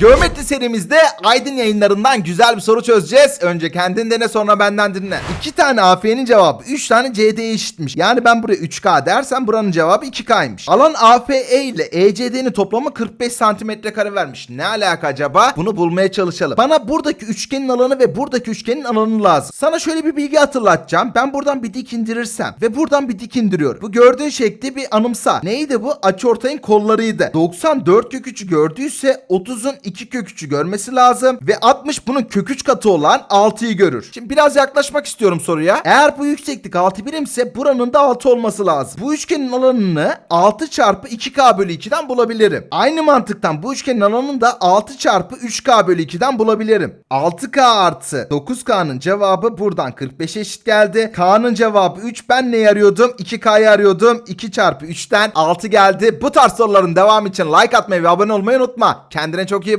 Geometri serimizde Aydın yayınlarından güzel bir soru çözeceğiz. Önce kendin dene sonra benden dinle. 2 tane AF'nin cevabı 3 tane CD'ye eşitmiş. Yani ben buraya 3K dersem buranın cevabı 2K'ymış. Alan AFE ile ECD'nin toplamı 45 santimetre kare vermiş. Ne alaka acaba? Bunu bulmaya çalışalım. Bana buradaki üçgenin alanı ve buradaki üçgenin alanı lazım. Sana şöyle bir bilgi hatırlatacağım. Ben buradan bir dik indirirsem ve buradan bir dik indiriyorum. Bu gördüğün şekli bir anımsa. Neydi bu? Açıortayın kollarıydı. 94 kök 3'ü gördüyse 30'un 2 kök 3'ü görmesi lazım ve 60 bunun kök 3 katı olan 6'yı görür. Şimdi biraz yaklaşmak istiyorum soruya. Eğer bu yükseklik 6 birimse buranın da 6 olması lazım. Bu üçgenin alanını 6 çarpı 2K bölü 2'den bulabilirim. Aynı mantıktan bu üçgenin alanını da 6 çarpı 3K bölü 2'den bulabilirim. 6K artı 9K'nın cevabı buradan 45 eşit geldi. K'nın cevabı 3. Ben neyi arıyordum? 2K'yı arıyordum. 2 çarpı 3'ten 6 geldi. Bu tarz soruların devamı için like atmayı ve abone olmayı unutma. Kendine çok iyi.